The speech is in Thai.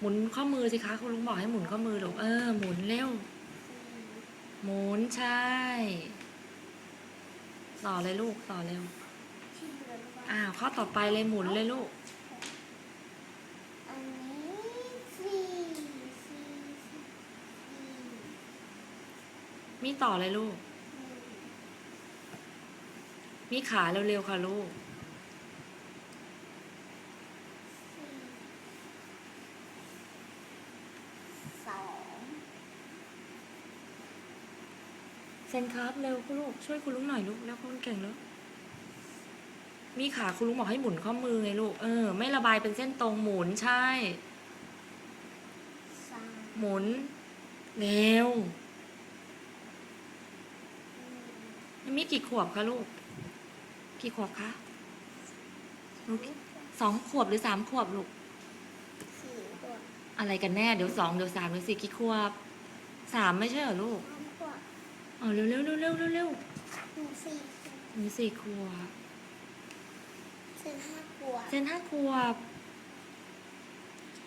หมุนข้อมือสิคะคุณลุงบอกให้หมุนข้อมือลูกเออ หมุนเร็ว หมุนใช่ ต่อเลยลูกต่อเร็วที่เหลือว่าอ้าวข้อต่อไปเลยหมุนเลยลูก อันนี้สี่สี่มีต่อเลยลูก มีขาเร็วๆค่ะลูก เซนครับเร็วคุณลูกช่วยคุณลุงหน่อยลูกแล้วคุณเก่งแล้วมีขาคุณลุงบอกให้หมุนข้อมือไงลูกเออไม่ระบายเป็นเส้นตรงหมุนใช่สามหมุนเร็วมีกี่ขวบคะลูก กี่ขวบคะลูกสองขวบหรือสามขวบลูกสี่ตัวอะไรกันแน่เดี๋ยวสองเดี๋ยวสามเดี๋ยวสี่กี่ขวบสามไม่ใช่เหรอลูก ห้าตัวอ๋อเร็วเร็วเร็วเร็วเร็วเร็วหนึ่งสี่หนูสี่ขวบสี่ห้าตัวเซนห้าขวบห